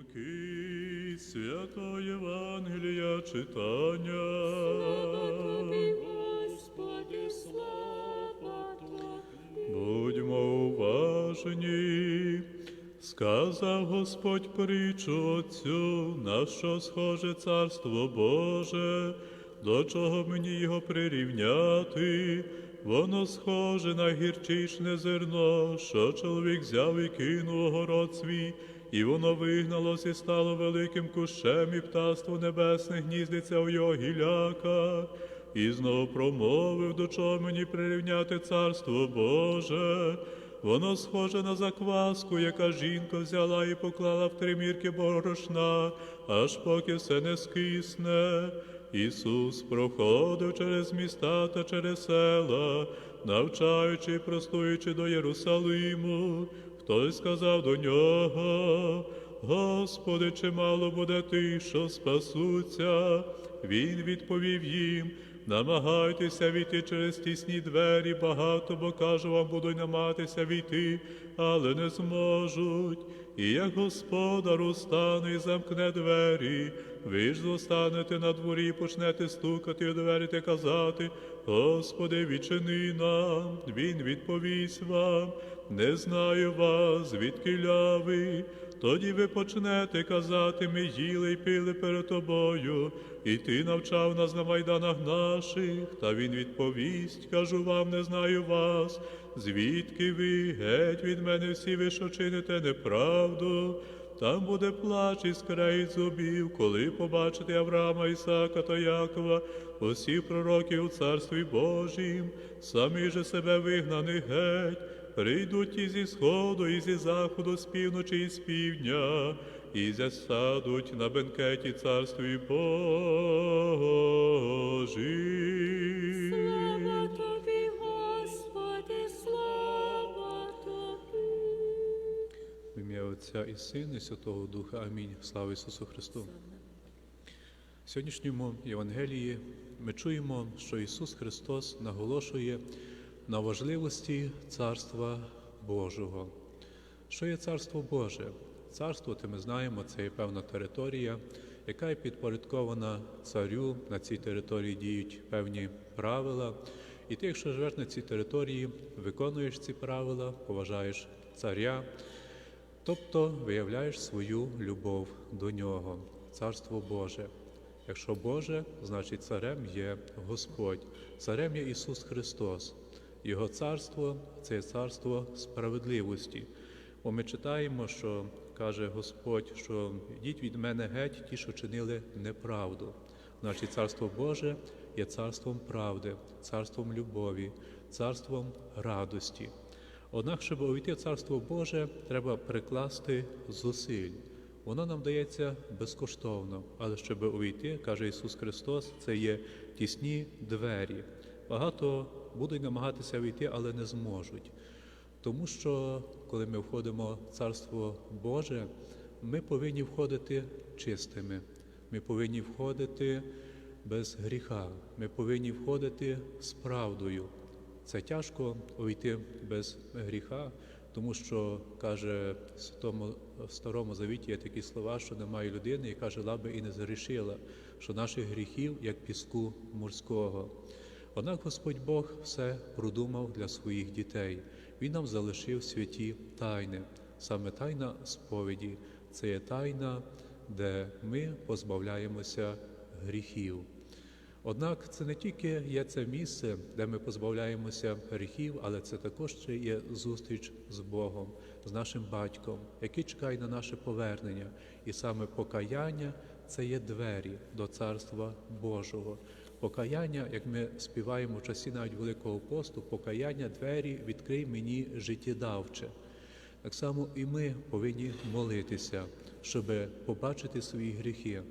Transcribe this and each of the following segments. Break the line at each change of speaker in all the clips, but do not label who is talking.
Луки, святого Євангелія читання.
Тобі, Господи, слава Тобі.
Будьмо уважні. Сказав Господь притчу Отцю, на що схоже царство Боже, до чого мені його прирівняти, воно схоже на гірчичне зерно, що чоловік взяв і кинув у город свій, і воно вигналось і стало великим кущем, і птаство небесне гніздиться у його гіляках. І знову промовив, до чого мені прирівняти царство Боже. Воно схоже на закваску, яка жінка взяла і поклала в три мірки борошна, аж поки все не скисне. Ісус проходив через міста та через села, навчаючи і простуючи до Єрусалиму. Хтось сказав до нього, Господи, чи мало буде тих, що спасуться? Він відповів їм. Намагайтеся війти через тісні двері, багато, бо кажу вам, будуть намагатися війти, але не зможуть. І як господар устане і замкне двері, ви ж зостанете на дворі і почнете стукати двері та казати, Господи, відчини нам, Він відповість вам, не знаю вас, звідки ви. Тоді ви почнете казати, ми їли й пили перед тобою, і ти навчав нас на майданах наших, та він відповість, кажу вам, не знаю вас, звідки ви, геть від мене всі ви, що чините неправду. Там буде плач і скрейт зубів, коли побачите Авраама, Ісака та Якова, усіх пророків у Царстві Божім, самі же себе вигнаних геть. Прийдуть і зі сходу, і зі заходу, з півночі, і з півдня, і засядуть на бенкеті царстві Божі. Отця і Сина, і Святого Духа. Амінь. Слава Ісусу Христу. В сьогоднішньому Євангелії ми чуємо, що Ісус Христос наголошує на важливості Царства Божого. Що є Царство Боже? Царство, то ми знаємо, це є певна територія, яка є підпорядкована царю. На цій території діють певні правила. І ти, якщо живеш на цій території, виконуєш ці правила, поважаєш царя, тобто виявляєш свою любов до нього, Царство Боже. Якщо Боже, значить царем є Господь, царем є Ісус Христос. Його царство це царство справедливості. Бо ми читаємо, що каже Господь, що йдіть від мене геть ті, що чинили неправду. Значить, царство Боже є царством правди, царством любові, царством радості. Однак, щоб увійти в Царство Боже, треба прикласти зусиль. Воно нам дається безкоштовно, але щоб увійти, каже Ісус Христос, це є тісні двері. Багато будуть намагатися війти, але не зможуть. Тому що, коли ми входимо в Царство Боже, ми повинні входити чистими, ми повинні входити без гріха, ми повинні входити з правдою. Це тяжко увійти без гріха, тому що каже в тому старому завіті є такі слова, що немає людини, яка жила би і не згрішила, що наших гріхів як піску морського. Однак Господь Бог все продумав для своїх дітей. Він нам залишив святі тайни. Саме тайна сповіді це є тайна, де ми позбавляємося гріхів. Однак це не тільки є це місце, де ми позбавляємося гріхів, але це також ще є зустріч з Богом, з нашим батьком, який чекає на наше повернення. І саме покаяння це є двері до Царства Божого. Покаяння, як ми співаємо в часі навіть Великого посту, покаяння двері відкрий мені життєдавче. Так само і ми повинні молитися, щоб побачити свої гріхи.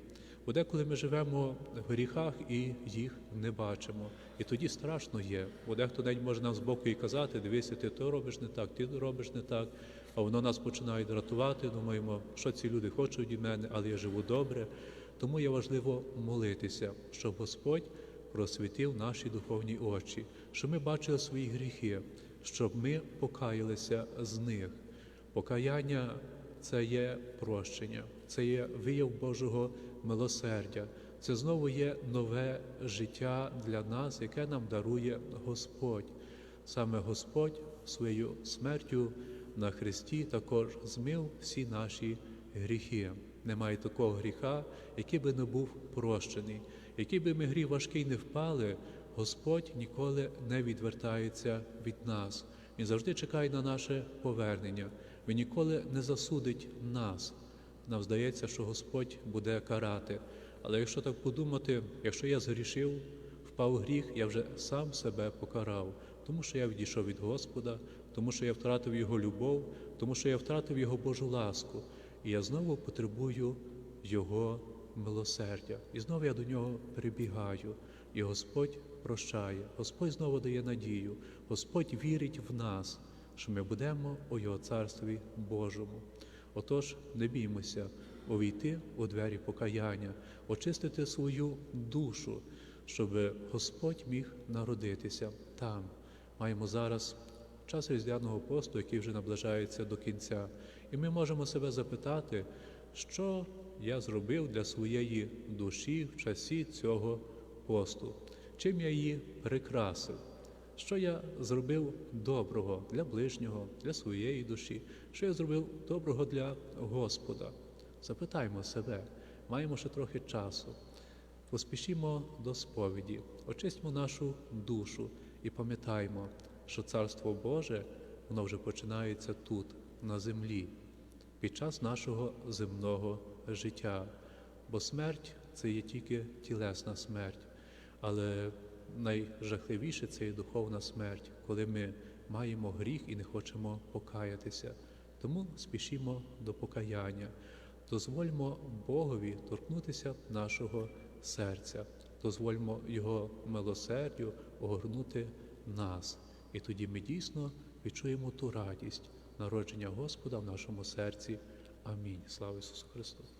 Бо деколи ми живемо в гріхах і їх не бачимо. І тоді страшно є. Бо дехто навіть може нам збоку і казати, дивися, ти то робиш не так, ти робиш не так, а воно нас починає дратувати. Думаємо, що ці люди хочуть від мене, але я живу добре. Тому є важливо молитися, щоб Господь просвітив наші духовні очі, щоб ми бачили свої гріхи, щоб ми покаялися з них. Покаяння це є прощення, це є вияв Божого милосердя. Це знову є нове життя для нас, яке нам дарує Господь. Саме Господь своєю смертю на Христі також змив всі наші гріхи. Немає такого гріха, який би не був прощений. Який би ми гріх важкий не впали, Господь ніколи не відвертається від нас. Він завжди чекає на наше повернення. Він ніколи не засудить нас. Нам здається, що Господь буде карати. Але якщо так подумати, якщо я згрішив, впав гріх, я вже сам себе покарав, тому що я відійшов від Господа, тому що я втратив Його любов, тому що я втратив Його Божу ласку. І я знову потребую Його милосердя. І знову я до нього прибігаю. І Господь прощає, Господь знову дає надію, Господь вірить в нас, що ми будемо у Його царстві Божому. Отож, не біймося увійти у двері покаяння, очистити свою душу, щоб Господь міг народитися там. Маємо зараз час різдвяного посту, який вже наближається до кінця, і ми можемо себе запитати, що я зробив для своєї душі в часі цього посту, чим я її прикрасив. Що я зробив доброго для ближнього, для своєї душі, що я зробив доброго для Господа? Запитаймо себе, маємо ще трохи часу. Поспішімо до сповіді, очистимо нашу душу і пам'ятаймо, що Царство Боже воно вже починається тут, на землі, під час нашого земного життя. Бо смерть це є тільки тілесна смерть, але найжахливіше це є духовна смерть, коли ми маємо гріх і не хочемо покаятися. Тому спішімо до покаяння, дозвольмо Богові торкнутися нашого серця, дозвольмо Його милосердю огорнути нас. І тоді ми дійсно відчуємо ту радість народження Господа в нашому серці. Амінь. Слава Ісусу Христу!